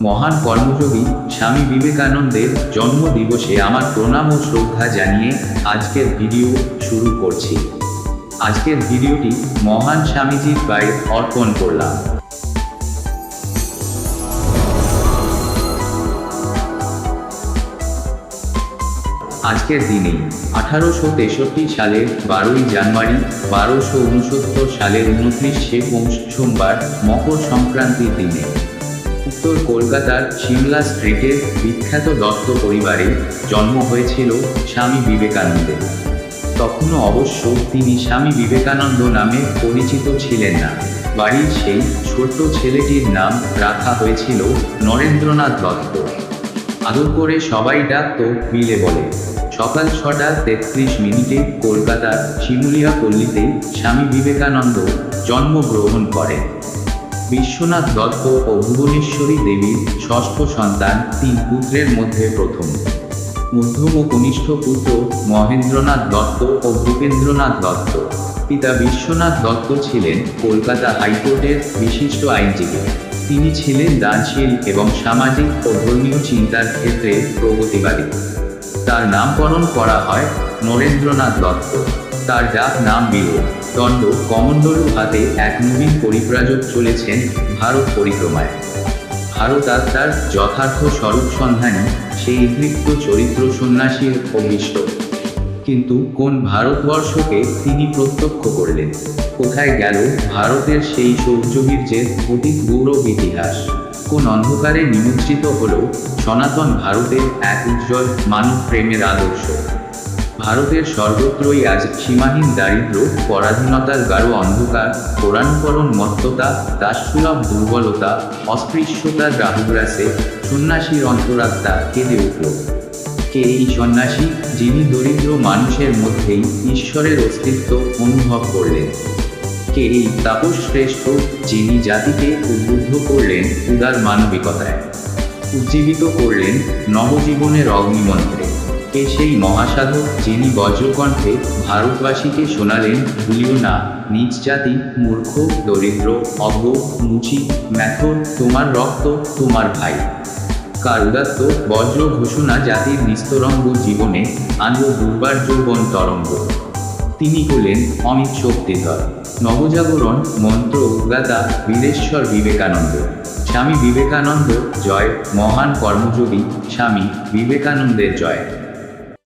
মহান কর্মযোগী স্বামী বিবেকানন্দের জন্ম দিবসে আমার প্রণাম ও শ্রদ্ধা জানিয়ে আজকের ভিডিও শুরু করছি। আজকের ভিডিওটি মহান স্বামীজির গায়ে অর্পণ করলাম। আজকের দিনে আঠারোশো তেষট্টি সালের বারোই জানুয়ারি, বারোশো উনসত্তর সালের উনত্রিশে পৌষ সোমবার মকর সংক্রান্তির দিনে উত্তর কলকাতার সিমলা স্ট্রিটের বিখ্যাত দত্ত পরিবারে জন্ম হয়েছিল স্বামী বিবেকানন্দের। তখনও অবশ্য তিনি স্বামী বিবেকানন্দ নামে পরিচিত ছিলেন না। বাড়ির সেই ছোট্ট ছেলেটির নাম রাখা হয়েছিল নরেন্দ্রনাথ দত্ত। আদর করে সবাই ডাকতো মিলে বলে। সকাল ছটা তেত্রিশ মিনিটে কলকাতার শিমুলিয়া পল্লীতে স্বামী বিবেকানন্দ জন্মগ্রহণ করেন। বিশ্বনাথ দত্ত ও ভুবনেশ্বরী দেবীর ষষ্ঠ সন্তান তিন পুত্রের মধ্যে প্রথম। মধ্যম ও কনিষ্ঠ পুত্র মহেন্দ্রনাথ দত্ত ও ভূপেন্দ্রনাথ দত্ত। পিতা বিশ্বনাথ দত্ত ছিলেন কলকাতা হাইকোর্টের বিশিষ্ট আইনজীবী। তিনি ছিলেন দানশীল এবং সামাজিক ও ধর্মীয় চিন্তার ক্ষেত্রে প্রগতিবাদী। তার নামকরণ করা হয় নরেন্দ্রনাথ দত্ত। তার ডাক নাম বিল দণ্ড কমণ্ডলু হাতে এক নবীন পরিব্রাজক চলেছেন ভারত পরিক্রমায়। ভারত আত্মার যথার্থ স্বরূপ সন্ধানী সেই দৃপ্ত চরিত্র সন্ন্যাসীর অভিষ্ট কিন্তু কোন ভারতবর্ষকে তিনি প্রত্যক্ষ করলেন? কোথায় গেল ভারতের সেই সৌর্যবীর্যের অতীত গৌরব ইতিহাস? কোন অন্ধকারে নিমজ্জিত হল সনাতন ভারতের এক উজ্জ্বল মানব প্রেমের আদর্শ? ভারতের সর্বত্রই আজ সীমাহীন দারিদ্র, পরাধীনতার গাঢ় অন্ধকার পৌরাণকরণ মত্ততা দাসসুলভ দুর্বলতা, অস্পৃশ্যতার রাহুগ্রাসে সন্ন্যাসীর অন্তরাত্মা কেঁদে উঠল। কে এই সন্ন্যাসী যিনি দরিদ্র মানুষের মধ্যেই ঈশ্বরের অস্তিত্ব অনুভব করলেন? কে এই তাপস শ্রেষ্ঠ যিনি জাতিকে উদ্বুদ্ধ করলেন উদার মানবিকতায়? উজ্জীবিত করলেন নবজীবনের অগ্নিমন্ত্রে। কে সেই মহাসাধক যিনি বজ্রকণ্ঠে ভারতবাসীকে শোনালেন, ভুলিও না, নিজ জাতি মূর্খ, দরিদ্র, অজ্ঞ, মুচি ম্যাথর তোমার রক্ত, তোমার ভাই। কার উদাত্ত বজ্র ঘোষণা জাতির নিস্তরঙ্গ জীবনে আনল দুর্বার যৌবন তরঙ্গ। তিনি হলেন অমিত শক্তিধর। নবজাগরণ মন্ত্র উদ্গাতা বীরেশ্বর বিবেকানন্দ। স্বামী বিবেকানন্দ জয়, মহান কর্মযোগী স্বামী বিবেকানন্দের জয়।